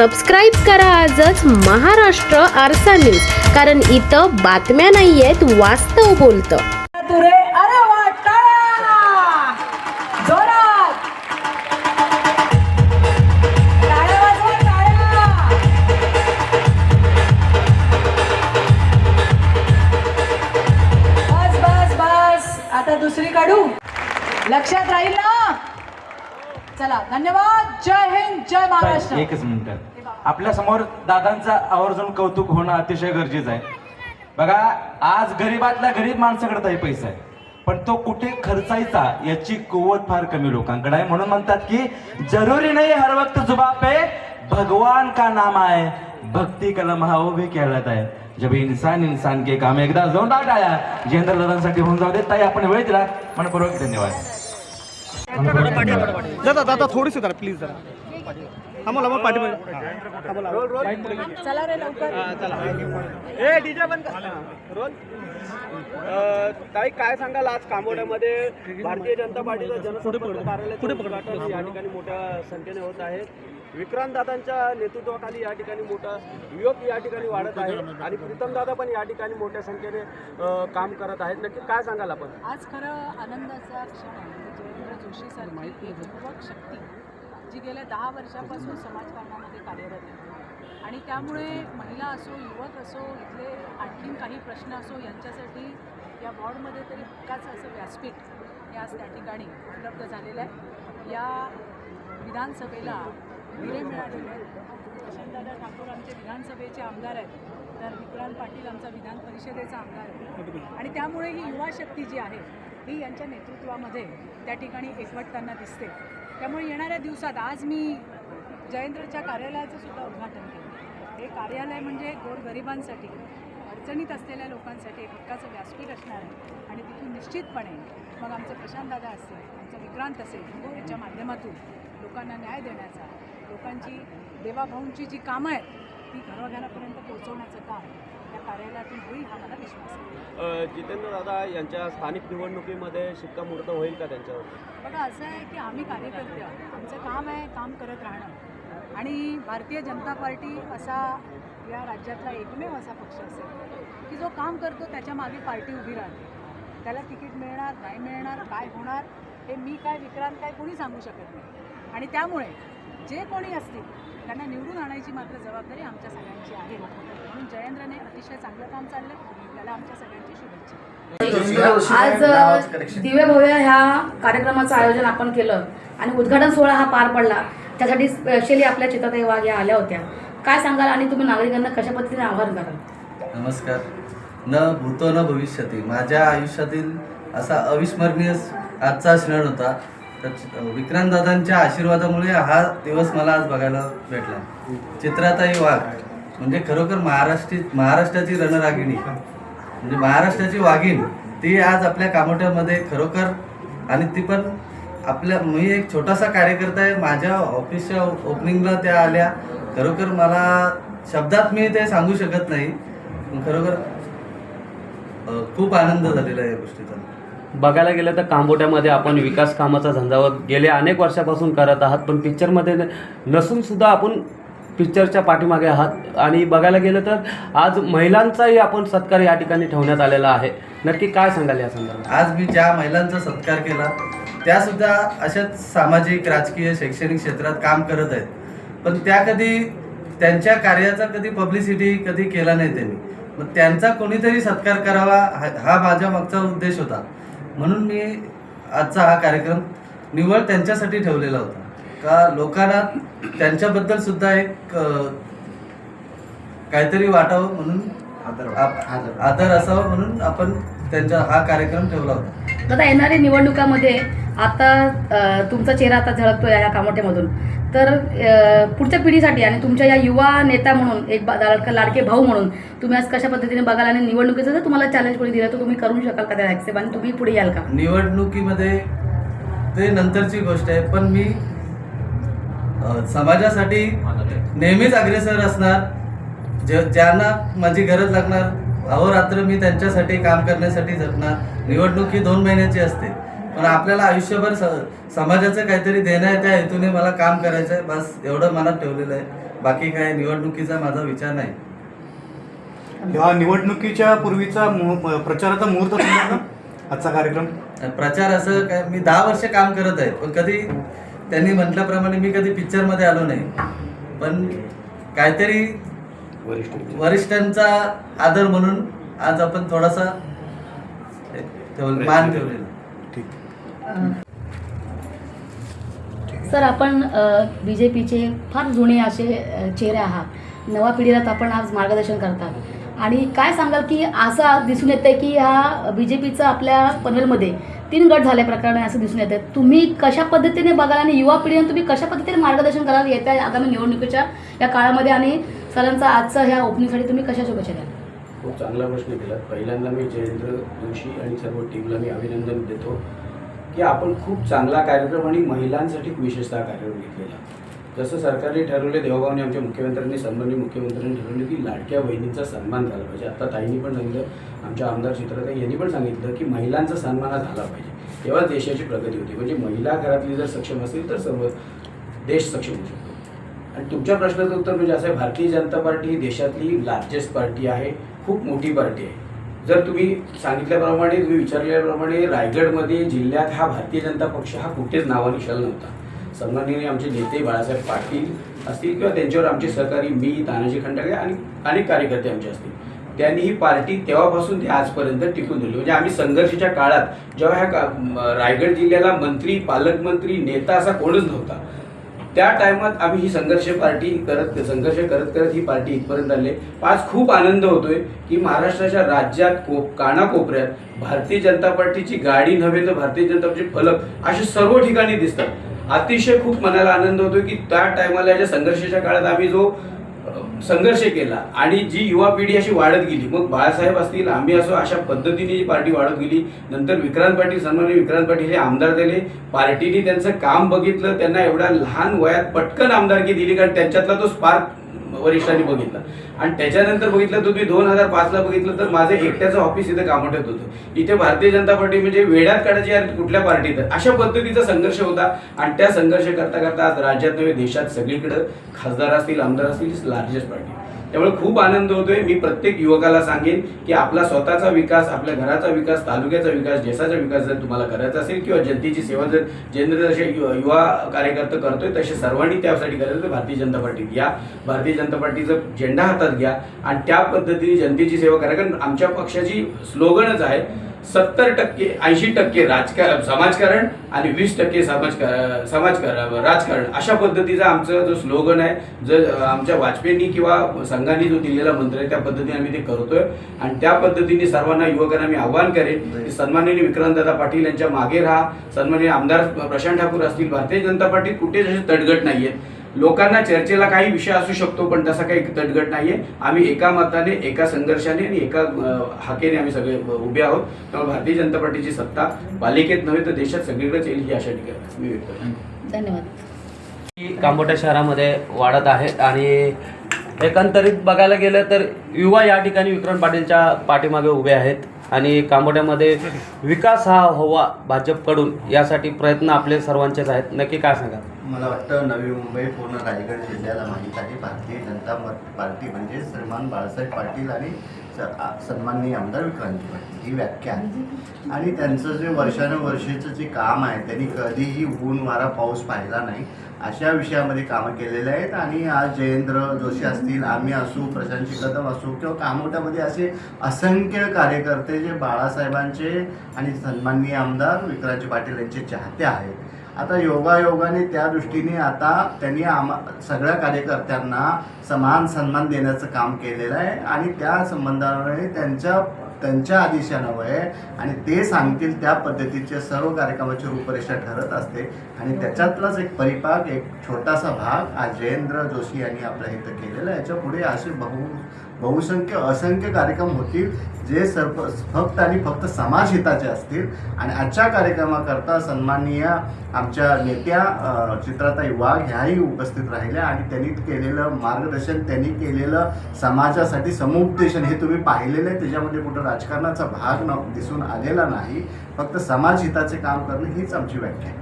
Subscribe करा आजच महाराष्ट्र आरसा न्यूज कारण इथं बातम्या नाही आहेत वास्तव बोलतं. तुरे अरे वा टाळ्या! जोरात! टाळ्या वाजवा टाळ्या! बस बस बस. आता दुसरी काढू लक्षात राहील? चला धन्यवाद. जय हिंद जय महाराष्ट्र. एकच मिनिट. आपल्यासमोर दादांचं आवर्जून कौतुक होणं अतिशय गरजेचं आहे. बघा आज गरीबातल्या गरीब माणसाकडे काही पैसा आहे. पण तो कुठे खर्चायचा याची कुवत फार कमी लोकांकडे आहे. म्हणून म्हणतात की जरुरी नाही हर वक्त जुबा पे भगवान का नाम आहे? भक्ती कलम हा उभे खेळत आहे. जब इंसान इंसान के काम एकदा जोरदार टाळ्या. जेंद्र दादांसाठी होऊन जाऊ दे ताई आपण वेळ दिला. मनपूर्वक धन्यवाद. दादा दादा थोडीशी जरा प्लीज जरा. आम्हाला पुढे. चला रे लवकर. हा, चला. ए डीजे बंद कर. रोल. ताई काय सांगाल आज कामोड्यामध्ये भारतीय जनता पार्टीचं जनसंपर्क कार्यालय उद्घाटन या ठिकाणी मोठ्या संख्येने होत आहे. विक्रांत दादांच्या नेतृत्वाखाली या ठिकाणी मोठा युवक या ठिकाणी वाढत आहे आणि प्रीतम दादा पण या ठिकाणी मोठ्या संख्येने काम करत आहेत. नक्की काय सांगाल आपण? आज खरं आनंदाचा क्षण आहे. जयेंद्र जोशी सारखी एक युवक शक्ती जी गेल्या दहा वर्षापासून समाजकारणामध्ये कार्यरत आहे. आणि त्यामुळे महिला असो युवक असो इथले आणखीन काही प्रश्न असो यांच्यासाठी या वॉर्डमध्ये तरी हक्काचं असं व्यासपीठ हे आज त्या ठिकाणी उपलब्ध झालेलं आहे. या विधानसभेला हिरे मिळालेले आहेत. यशवंतदादा ठाकूर आमचे विधानसभेचे आमदार आहेत. तर विक्रांत पाटील आमचा विधान परिषदेचा आमदार आहे. आणि त्यामुळे ही युवा शक्ती जी आहे ही यांच्या नेतृत्वामध्ये त्या ठिकाणी एकवटताना दिसते. त्यामुळे येणाऱ्या दिवसात आज मी जयेंद्रच्या कार्यालयाचं सुद्धा उद्घाटन केलं. हे कार्यालय म्हणजे गोरगरिबांसाठी अडचणीत असलेल्या लोकांसाठी एक हक्काचं व्यासपीठ असणार आहे. आणि तिथून निश्चितपणे मग आमचे प्रशांतदादा असतील आमचा विक्रांत असेल यांच्या माध्यमातून लोकांना न्याय देण्याचा लोकांची देवाभाऊंची जी कामं आहेत ती घरोघरापर्यंत पोहोचवण्याचं काम या कार्यालयातून होईल हा मला विश्वास आहे. जितेंद्र दादा यांच्या स्थानिक निवडणुकीमध्ये शिक्कामोर्तब होईल का त्यांच्यावर? बघा असं आहे की आम्ही कार्यकर्ते आमचं काम आहे काम करत राहणं. आणि भारतीय जनता पार्टी असा या राज्यातला एकमेव असा पक्ष असेल की जो काम करतो त्याच्यामागे पार्टी उभी राहते. त्याला तिकीट मिळणार नाही मिळणार काय होणार हे मी काय विक्रांत काय कोणी सांगू शकत नाही. आणि त्यामुळे जे कोणी असतील त्यांना निवडून आणायची मात्र जबाबदारी आमच्या सगळ्यांची आहे. म्हणून जयेंद्रने अतिशय चांगलं काम चाललं. त्याला आमच्या सगळ्यांची शुभेच्छा. आज दिव्य भव्य ह्या कार्यक्रमाचं आयोजन आपण केलं आणि उद्घाटन सोहळा हा पार पडला. त्यासाठी स्पेशली आपल्या चित्राताई वाघ या आल्या होत्या. काय सांगाल आणि तुम्ही नागरिकांना कशा पद्धतीने आव्हान कराल नमस्कार. न भूतो न भविष्यती. माझ्या आयुष्यातील असा अविस्मरणीय आजचा क्षण होता. तर विक्रांत दादांच्या आशीर्वादामुळे हा दिवस मला आज बघायला भेटला. चित्राताई वाघ म्हणजे खरोखर महाराष्ट्री महाराष्ट्राची रणरागिणी. म्हणजे महाराष्ट्राची वाघीण ती आज आपल्या कामोट्यामध्ये खरोखर आणि ती पण आपल्या मी एक छोटासा कार्यकर्ता आहे माझ्या ऑफिसच्या ओपनिंगला त्या आल्या. खरोखर मला शब्दात मी ते सांगू शकत नाही पण खरोखर खूप आनंद झालेला आहे या गोष्टीचा. बघायला गेलं तर कांबोट्यामध्ये आपण विकास कामाचा झंझावत गेले अनेक वर्षापासून करत आहात पण पिक्चरमध्ये नसूनसुद्धा आपण पिक्चरच्या पाठीमागे आहात. आणि बघायला गेलं तर आज महिलांचाही आपण सत्कार या ठिकाणी ठेवण्यात आलेला आहे. नक्की काय सांगाल या संदर्भात? आज मी ज्या महिलांचा सत्कार केला त्या सुद्धा अशाच सामाजिक राजकीय शैक्षणिक क्षेत्रात काम करत आहेत. पण त्या कधी त्यांच्या कार्याचा कधी पब्लिसिटी कधी केला नाही त्यांनी. मग त्यांचा कोणीतरी सत्कार करावा हा माझ्या मागचा उद्देश होता. म्हणून मी आजचा हा कार्यक्रम निवड त्यांच्यासाठी ठेवलेला होता. का लोकांना त्यांच्याबद्दल सुद्धा एक काहीतरी वाटावं म्हणून आप- आदर असावा म्हणून आपण त्यांचा हा कार्यक्रम ठेवला होता. दादा येणाऱ्या निवडणुकामध्ये आता तुमचा चेहरा आता झळकतोय ह्या कामोठ्यामधून तर पुढच्या पिढीसाठी आणि तुमच्या या युवा नेता म्हणून एक बा- लाडके लाडके भाऊ म्हणून तुम्ही आज कशा पद्धतीने बघाल आणि निवडणुकीचं जर तुम्हाला चॅलेंज कोणी दिलं तर तुम्ही करू शकाल का त्या ॲक्सेप्ट आणि तुम्ही पुढे याल का? निवडणुकीमध्ये ते नंतरची गोष्ट आहे पण मी समाजासाठी नेहमीच अग्रेसर असणार. जे ज्यांना माझी गरज लागणार अहोरात्र मी त्यांच्यासाठी काम करण्यासाठी झटणार निवडणूक ही दोन महिन्याची असते. पण आपल्याला आयुष्यभर समाजाचं काहीतरी देणं आहे त्या हेतूने मला काम करायचं आहे. बस एवढं मनात ठेवलेलं आहे. बाकी काय निवडणुकीचा माझा विचार नाही. या निवडणुकीच्या पूर्वीचा प्रचाराचा मुहूर्त आजचा कार्यक्रम? प्रचार असं काय मी दहा वर्ष काम करत आहे. पण कधी त्यांनी म्हटल्याप्रमाणे मी कधी पिक्चरमध्ये आलो नाही. पण काहीतरी वरिष्ठांचा आदर म्हणून आज आपण थोडासा ठेवलं- मान ठेवलेला सर आपण बी जे पीचे फार जुने असे चेहरे आहात. नवा पिढीला तर आपण आज मार्गदर्शन करतात. आणि काय सांगाल की असं दिसून येतं की ह्या बी जे पीचं आपल्या पनवेलमध्ये तीन गट झाल्या प्रकरणे असं दिसून येतं तुम्ही कशा पद्धतीने बघाल आणि युवा पिढीने तुम्ही कशा पद्धतीने मार्गदर्शन कराल येत्या आगामी निवडणुकीच्या या काळामध्ये? आणि सरांचा आजचा ह्या ओपनिंगसाठी तुम्ही कशा शुभेच्छा द्याल? खूप चांगला प्रश्न केला पहिल्यांदा मी जयेंद्र जोशी आणि सर्व टीमला मी अभिनंदन देतो. की आपण खूप चांगला कार्यक्रम आणि महिलांसाठी विशेषतः कार्यक्रम घेतलेला. जसं सरकारने ठरवले देवगावने आमच्या मुख्यमंत्र्यांनी सन्माननीय मुख्यमंत्र्यांनी ठरवलं की लाडक्या बहिणींचा सन्मान झाला पाहिजे. आता ताईंनी पण सांगितलं आमच्या आमदार चित्रताई यांनी पण सांगितलं की महिलांचा सन्मान हा झाला पाहिजे. तेव्हा देशाची प्रगती होती. म्हणजे महिला घरातली जर सक्षम असेल तर सर्व देश सक्षम होऊ शकतो. आणि तुमच्या प्रश्नाचं उत्तर म्हणजे असं आहे भारतीय जनता पार्टी ही देशातली लार्जेस्ट पार्टी आहे. खूप मोठी पार्टी आहे. जर तुम्ही सांगितल्याप्रमाणे तुम्ही विचारल्याप्रमाणे रायगडमध्ये जिल्ह्यात हा भारतीय जनता पक्ष हा कुठेच नावानिशाल नव्हता. सन्माननीय आमचे नेते बाळासाहेब पाटील असतील किंवा त्यांच्यावर आमचे सहकारी मी तानाजी खंडाळे आणि अनेक कार्यकर्ते आमचे असतील. त्यांनी ही पार्टी तेव्हापासून ते आजपर्यंत टिकून दिली म्हणजे आम्ही संघर्षाच्या काळात जेव्हा ह्या का- रायगड जिल्ह्याला मंत्री पालकमंत्री नेता असा कोणच नव्हता. त्या टायमात आम्ही ही संघर्ष पार्टी करत संघर्ष करत करत ही पार्टी इथपर्यंत आले. आज खूप आनंद होतोय की महाराष्ट्राच्या राज्यात कोप कानाकोपऱ्यात भारतीय जनता पार्टीची गाडी नव्हे तर भारतीय जनता पार्टीचे फलक असे सर्व ठिकाणी दिसतात. अतिशय खूप मनाला आनंद होतो की त्या टायमाला ज्या संघर्षाच्या काळात आम्ही जो संघर्ष केला आणि जी युवा पिढी अशी वाढत गेली मग बाळासाहेब असतील आम्ही असो अशा पद्धतीने जी पार्टी वाढत गेली नंतर विक्रांत पाटील सन्माननीय विक्रांत पाटील हे आमदार झाले. पार्टीने त्यांचं काम बघितलं त्यांना एवढ्या लहान वयात पटकन आमदारकी दिली कारण त्यांच्यातला तो स्पार्क वरिष्ठांनी बघितला. आणि त्याच्यानंतर बघितलं तुम्ही दोन हजार पाचला बघितलं तर माझं एकट्याचं ऑफिस इथे कामोठ्यात होतं. इथे भारतीय जनता पार्टी म्हणजे वेड्यात काढायची यार कुठल्या पार्टीत. अशा पद्धतीचा संघर्ष होता. आणि त्या संघर्ष करता करता आज राज्यात नव्हे देशात सगळीकडं खासदार असतील आमदार असतील लार्जेस्ट पार्टी त्यामुळे खूप आनंद होतोय. मी प्रत्येक युवकाला सांगेन की आपला स्वतःचा विकास आपल्या घराचा विकास तालुक्याचा विकास देशाचा विकास जर तुम्हाला करायचा असेल किंवा जनतेची सेवा जर जेंद्र जसे युवा कार्यकर्ते करतोय तसे सर्वांनी त्यासाठी करायचं तर भारतीय जनता पार्टीत घ्या. भारतीय जनता पार्टीचा झेंडा हातात घ्या. आणि त्या पद्धतीने जनतेची सेवा करा. कारण आमच्या पक्षाची स्लोगनच आहे सत्तर टक्के ऐंशी टक्के राजकारण समाजकारण आणि वीस टक्के समाज समाजकारण राजकारण. अशा पद्धतीचा आमचं जो स्लोगन आहे जर आमच्या वाजपेयींनी किंवा संघाने जो दिलेला मंत्र आहे त्या पद्धतीने आम्ही ते करतोय. आणि त्या पद्धतीने सर्वांना युवकांना मी आव्हान करेन की सन्माननीय विक्रांतदादा पाटील यांच्या मागे राहा. सन्माननीय आमदार प्रशांत ठाकूर असतील भारतीय जनता पार्टीत कुठेच असे तडगट नाहीयेत. लोकांना चर्चेला काही विषय असू शकतो पण तसा काही तडगट नाहीये. आम्ही एका मताने एका संघर्षाने आणि एका हाकेने आम्ही सगळे उभे आहोत. त्यामुळे भारतीय जनता पार्टीची सत्ता पालिकेत नव्हे तर देशात सगळीकडेच येईल ही आशा ठिकाणी. मी व्यक्त करतो. धन्यवाद. कांबोटा शहरामध्ये वाढत आहेत आणि एकंदरीत बघायला गेलं तर युवा या ठिकाणी विक्रम पाटीलच्या पाठीमागे उभे आहेत. आणि कांबोट्यामध्ये विकास हा हवा भाजपकडून यासाठी प्रयत्न आपले सर्वांचेच आहेत. नक्की काय सांगा मला वाटतं नवी मुंबई पूर्ण रायगड जिल्ह्याला माहीत आहे. भारतीय जनता पार्टी म्हणजे श्रीमान बाळासाहेब पाटील आणि स- सन्माननीय आमदार विक्रांती पाटील. ही व्याख्या. आहे आणि त्यांचं जे वर्षानुवर्षीचं जे काम आहे त्यांनी कधीही ऊन वारा पाऊस पाहिला नाही. अशा विषयामध्ये कामं केलेले आहेत आणि आज जयेंद्र जोशी असतील आम्ही असू प्रशांत कदम असू किंवा कामोट्यामध्ये असे असंख्य कार्यकर्ते जे बाळासाहेबांचे आणि सन्माननीय आमदार विक्रांती पाटील यांचे चाहते आहेत. आता योगायोगाने त्या दृष्टीने आता त्यांनी आम्हा सगळ्या कार्यकर्त्यांना समान सन्मान देण्याचं काम केलेलं आहे आणि त्या संबंधाने त्यांच्या त्यांच्या आदेशान्वये आणि ते सांगतील त्या पद्धतीचे सर्व कार्यक्रमाची रूपरेषा ठरत असते. आणि त्याच्यातलाच एक परिपाक एक छोटासा भाग आज जयेंद्र जोशी यांनी आपल्या इथं केलेला आहे. याच्यापुढे असे बहु बहुसंख्य असंख्य कार्यक्रम होतील जे सर्व फक्त आणि फक्त समाजहिताचे असतील. आणि आजच्या कार्यक्रमाकरता सन्माननीय आमच्या नेत्या चित्राताई वाघ ह्याही उपस्थित राहिल्या आणि त्यांनी केलेलं मार्गदर्शन त्यांनी केलेलं समाजासाठी समुपदेशन हे तुम्ही पाहिलेलं आहे. त्याच्यामध्ये कुठं राजकारणाचा भाग न दिसून आलेला नाही. फक्त समाजहिताचे काम करणं हीच आमची व्याख्या आहे.